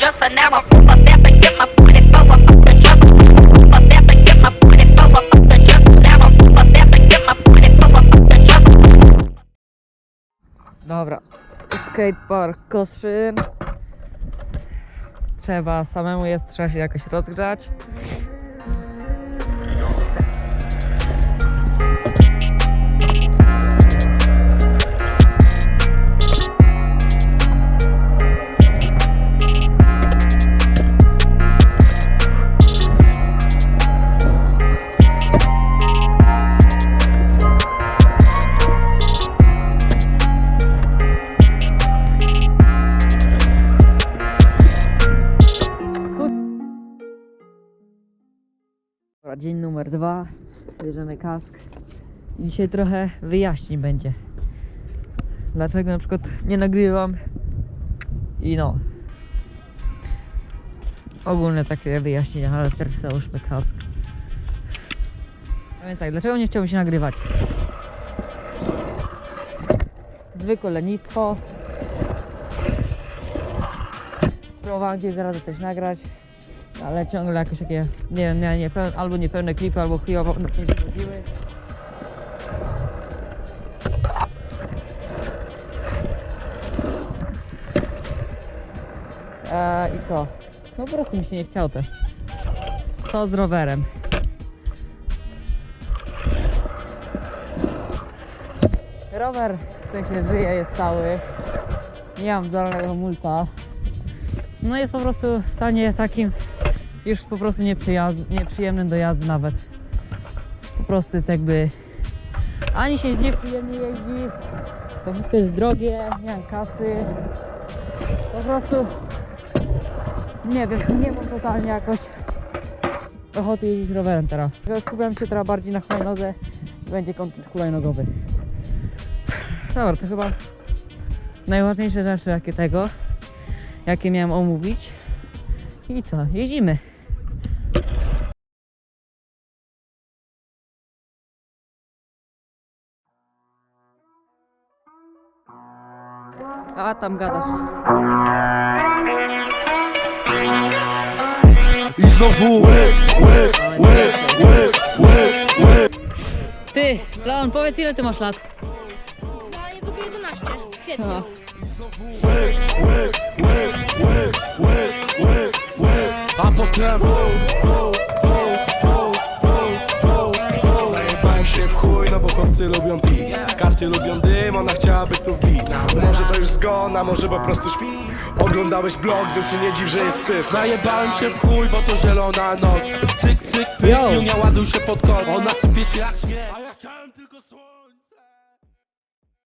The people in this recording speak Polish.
Now I move up there, but get my 44 up off the dresser. Move up there, but get my 44 up off the dresser. Now I move up there, but get my 44 up off the dresser. Dobra. Skatepark Koszyn. Trzeba samemu jest, trzeba się jakoś rozgrzać. Dobra, dzień numer dwa. Bierzemy kask. I dzisiaj trochę wyjaśnień będzie. Dlaczego na przykład nie nagrywam. I no. Ogólne takie wyjaśnienia, ale pierwszy załóżmy kask. A więc tak, dlaczego nie chciałbym się nagrywać? Zwykłe lenistwo. Próbowałem gdzieś zaraz coś nagrać ale ciągle jakieś takie, nie wiem, nie, niepełne, albo niepełne klipy, albo chujowo na mnie wychodziły. Eee, I co? No po prostu mi się nie chciało też. To z rowerem. Rower w sensie żyje, jest cały. Nie mam dolnego mulca. No jest po prostu w stanie takim już po prostu nieprzyjemnym do jazdy nawet. Po prostu jest jakby ani się nieprzyjemnie jeździ, to wszystko jest drogie, nie mam kasy. Po prostu nie wiem, nie mam totalnie jakoś ochoty jeździć rowerem teraz. Skupiam się teraz bardziej na hulajnodze i będzie kontent hulajnogowy. Dobra, to chyba najważniejsze rzeczy jakie tego, jakie miałem omówić. I co? Jeździmy. A tam gadasz. I znowu ły, ły, ły, ły, ły, ły. Ty, Leon, powiedz ile ty masz lat? No niedługo 11. Świetnie. No. A potem Najebałem lubią pić. Karty lubią dym, ona chciałaby tu wbić. Może to już zgon, a może po prostu śpi. Oglądałeś blog, więc się nie dziw, że jest syf. Najebałem się w chuj, bo to zielona noc. Cyk, cyk, pyk, Yo. Junia ładuj się pod kot Ona sypie się jak śnieg. A ja chciałem tylko słowo